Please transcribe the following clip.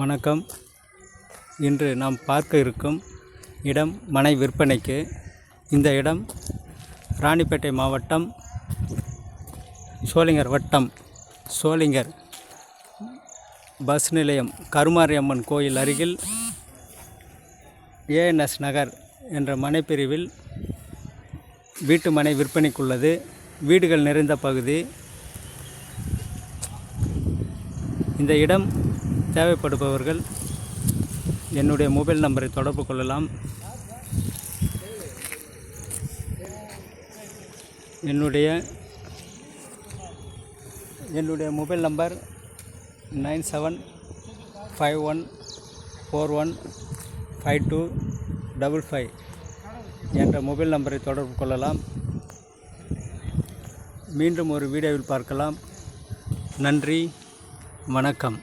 வணக்கம். இன்று நாம் பார்க்க இருக்கும் இடம் மனை விற்பனைக்கு. இந்த இடம் ராணிப்பேட்டை மாவட்டம் சோளிங்கர் வட்டம். சோளிங்கர் பஸ் நிலையம் கருமாரியம்மன் கோயில் அருகில் ஏஎன்எஸ் நகர் என்ற மனைப்பிரிவில் வீட்டு மனை விற்பனைக்குள்ளது. வீடுகள் நிறைந்த பகுதி. இந்த இடம் தேவைப்படுபவர்கள் என்னுடைய மொபைல் நம்பரை தொடர்பு கொள்ளலாம். என்னுடைய என்னுடைய mobile number nine seven five one four one five two double five என்ற மொபைல் நம்பரை தொடர்பு கொள்ளலாம். மீண்டும் ஒரு வீடியோவில் பார்க்கலாம். நன்றி வணக்கம்.